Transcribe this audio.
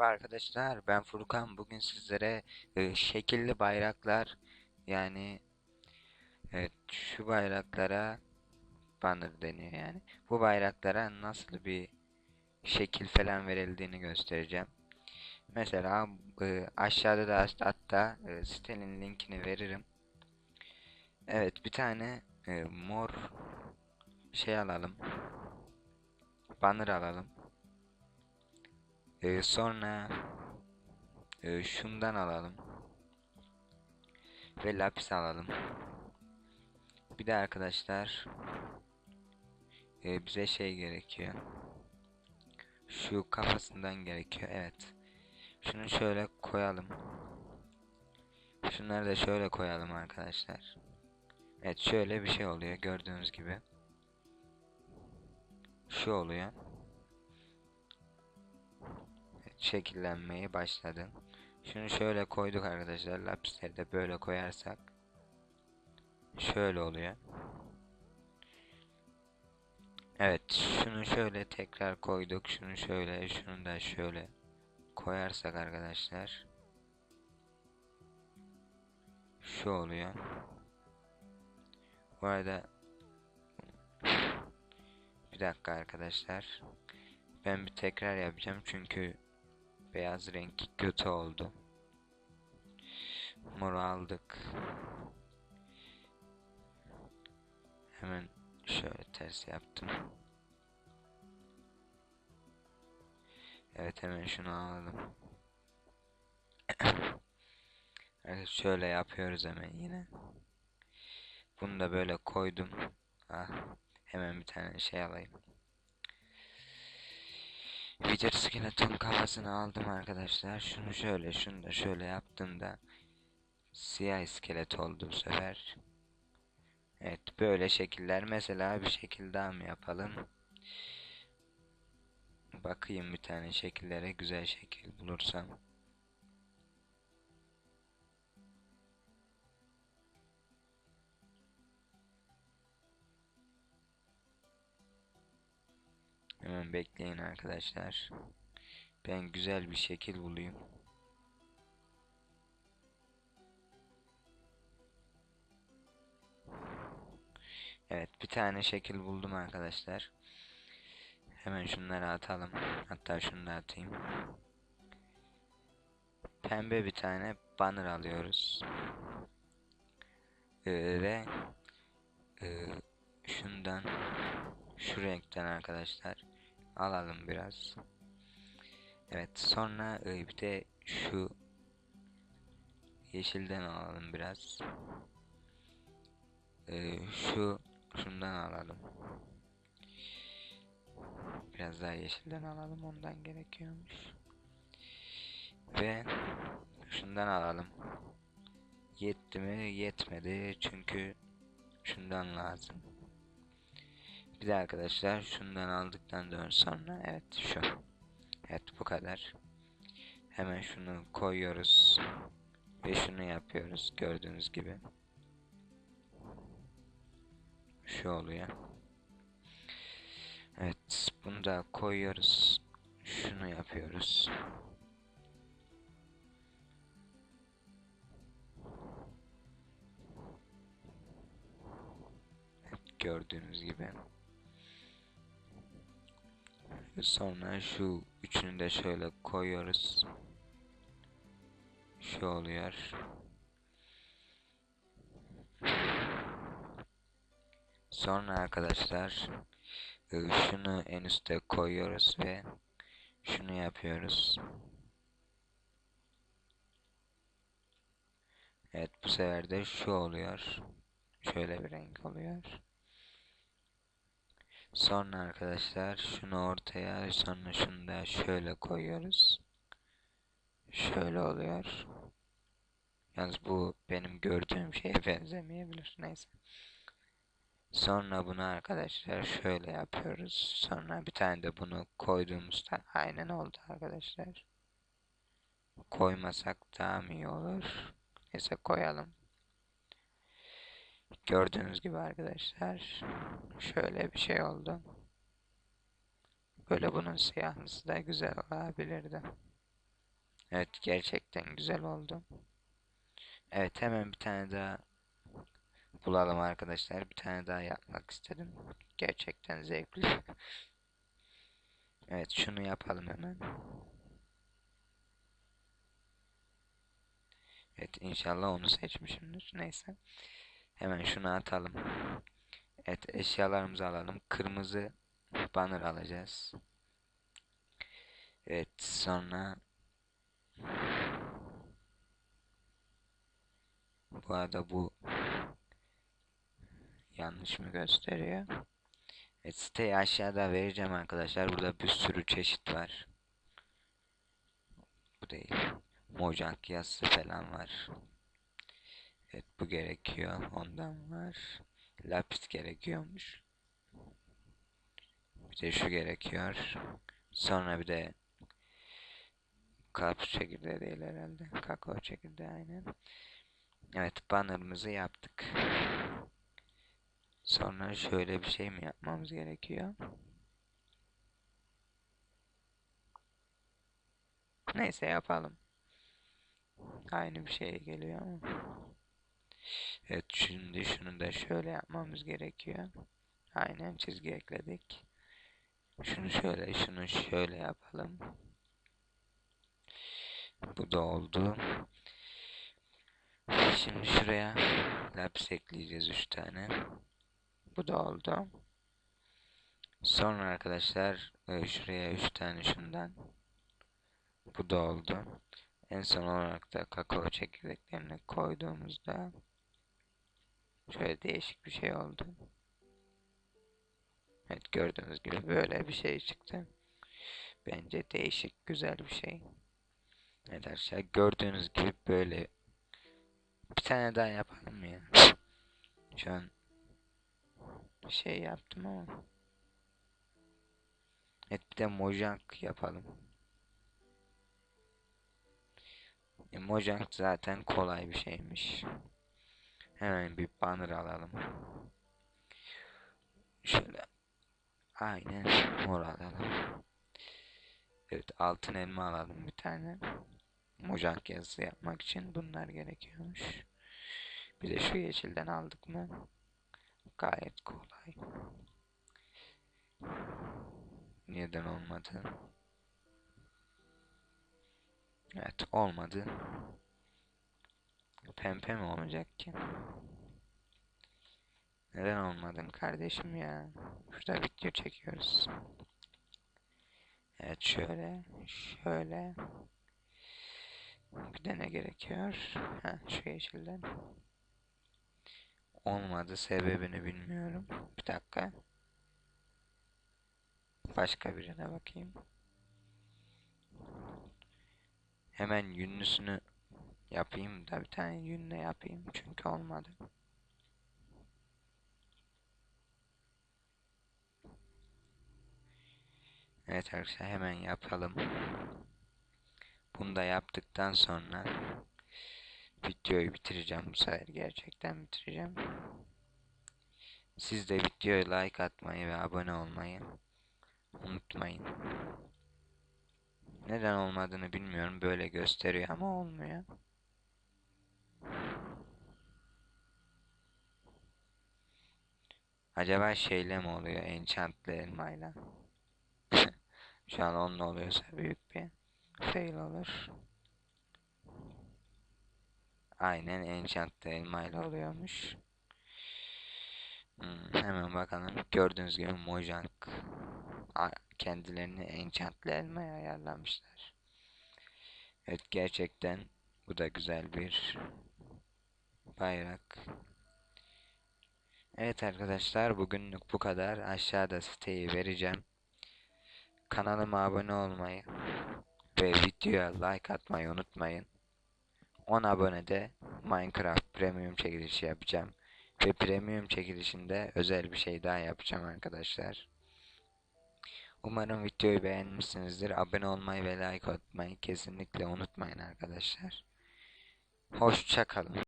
Merhaba arkadaşlar, ben Furkan. Bugün sizlere e, şekilli bayraklar yani evet şu bayraklara banner deniyor yani. Bu bayraklara nasıl bir şekil falan verildiğini göstereceğim. Mesela e, aşağıda da hatta e, sitenin linkini veririm. Evet bir tane e, mor şey alalım. Banner alalım. Ee, sonra e, şundan alalım. Ve lapis alalım. Bir de arkadaşlar e, bize şey gerekiyor. Şu kafasından gerekiyor. Evet. Şunu şöyle koyalım. Şunları da şöyle koyalım arkadaşlar. Evet şöyle bir şey oluyor gördüğünüz gibi. Şu oluyor şekillenmeye başladı. Şunu şöyle koyduk arkadaşlar. Lapisleri de böyle koyarsak şöyle oluyor. Evet, şunu şöyle tekrar koyduk. Şunu şöyle, şunu da şöyle koyarsak arkadaşlar şu oluyor. Bu arada bir dakika arkadaşlar. Ben bir tekrar yapacağım çünkü Beyaz renk kötü oldu. Mor aldık. Hemen şöyle ters yaptım. Evet hemen şunu alalım. evet şöyle yapıyoruz hemen yine. Bunu da böyle koydum. Ah, hemen bir tane şey alayım. Wither skeleton kafasını aldım arkadaşlar. Şunu şöyle, şunu da şöyle yaptığımda siyah iskelet oldu bu sefer. Evet böyle şekiller mesela bir şekil daha mı yapalım? Bakayım bir tane şekillere güzel şekil bulursam. Hemen bekleyin arkadaşlar. Ben güzel bir şekil bulayım. Evet bir tane şekil buldum arkadaşlar. Hemen şunları atalım. Hatta şunu da atayım. Pembe bir tane banner alıyoruz. Ee, ve e, şundan şu renkten arkadaşlar alalım biraz. Evet sonra e, bir de şu yeşilden alalım biraz. E, şu şundan alalım. Biraz daha yeşilden alalım ondan gerekiyormuş. Ve şundan alalım. Yetti mi? Yetmedi çünkü şundan lazım. Bir de arkadaşlar şundan aldıktan sonra evet şu. Evet bu kadar. Hemen şunu koyuyoruz. Ve şunu yapıyoruz gördüğünüz gibi. Şu oluyor. Evet bunu da koyuyoruz. Şunu yapıyoruz. Gördüğünüz gibi. Sonra şu üçünü de şöyle koyuyoruz. Şu oluyor. Sonra arkadaşlar e, şunu en üste koyuyoruz ve şunu yapıyoruz. Evet bu sefer de şu oluyor. Şöyle bir renk oluyor. Sonra arkadaşlar şunu ortaya sonra şunu da şöyle koyuyoruz. Şöyle oluyor. Yalnız bu benim gördüğüm şeye benzemeyebilir. Neyse. Sonra bunu arkadaşlar şöyle yapıyoruz. Sonra bir tane de bunu koyduğumuzda aynen oldu arkadaşlar. Koymasak daha mı iyi olur? Neyse koyalım. Gördüğünüz gibi arkadaşlar şöyle bir şey oldu. Böyle bunun siyahlısı da güzel olabilirdi. Evet gerçekten güzel oldu. Evet hemen bir tane daha bulalım arkadaşlar. Bir tane daha yapmak istedim. Gerçekten zevkli. Evet şunu yapalım hemen. Evet inşallah onu seçmişimdir. Neyse. Hemen şunu atalım. Evet eşyalarımızı alalım. Kırmızı banner alacağız. Evet sonra bu arada bu yanlış mı gösteriyor? Evet siteyi aşağıda vereceğim arkadaşlar. Burada bir sürü çeşit var. Bu değil. Mojang yazısı falan var. Evet bu gerekiyor. Ondan var. Lapis gerekiyormuş. Bir de şu gerekiyor. Sonra bir de karpuz çekirdeği değil herhalde. Kakao çekirdeği aynen. Evet bannerımızı yaptık. Sonra şöyle bir şey mi yapmamız gerekiyor? Neyse yapalım. Aynı bir şey geliyor ama. Evet şimdi şunu da şöyle yapmamız gerekiyor. Aynen çizgi ekledik. Şunu şöyle, şunu şöyle yapalım. Bu da oldu. Şimdi şuraya lapis ekleyeceğiz 3 tane. Bu da oldu. Sonra arkadaşlar e, şuraya 3 tane şundan. Bu da oldu. En son olarak da kakao çekirdeklerini koyduğumuzda şöyle değişik bir şey oldu. Evet gördüğünüz gibi böyle bir şey çıktı. Bence değişik güzel bir şey. Evet arkadaşlar gördüğünüz gibi böyle bir tane daha yapalım mı ya? Şu an şey yaptım ama. Evet bir de Mojang yapalım. E, Mojang zaten kolay bir şeymiş. Hemen bir banner alalım. Şöyle aynen mor alalım. Evet altın elma alalım bir tane. Mojang yazısı yapmak için bunlar gerekiyormuş. Bir de şu yeşilden aldık mı? Gayet kolay. Neden olmadı? Evet olmadı. Pembe mi olacak ki? Neden olmadın kardeşim ya? Şurada video çekiyoruz. Evet şöyle, şöyle. Bir de ne gerekiyor? Ha, şu yeşilden. Olmadı sebebini bilmiyorum. Bir dakika. Başka birine bakayım. Hemen yünlüsünü yapayım da bir tane yünle yapayım çünkü olmadı. Evet arkadaşlar hemen yapalım. Bunu da yaptıktan sonra videoyu bitireceğim bu sefer gerçekten bitireceğim. Siz de videoya like atmayı ve abone olmayı unutmayın. Neden olmadığını bilmiyorum. Böyle gösteriyor ama olmuyor. Acaba şeyle mi oluyor? Enchantlı elmayla. Şu an onunla oluyorsa büyük bir fail olur. Aynen enchantlı elmayla oluyormuş. Hmm, hemen bakalım. Gördüğünüz gibi Mojang kendilerini enchantlı elmaya ayarlamışlar. Evet gerçekten bu da güzel bir bayrak. Evet arkadaşlar bugünlük bu kadar. Aşağıda siteyi vereceğim. Kanalıma abone olmayı ve videoya like atmayı unutmayın. 10 abonede Minecraft Premium çekilişi yapacağım. Ve Premium çekilişinde özel bir şey daha yapacağım arkadaşlar. Umarım videoyu beğenmişsinizdir. Abone olmayı ve like atmayı kesinlikle unutmayın arkadaşlar. Hoşçakalın.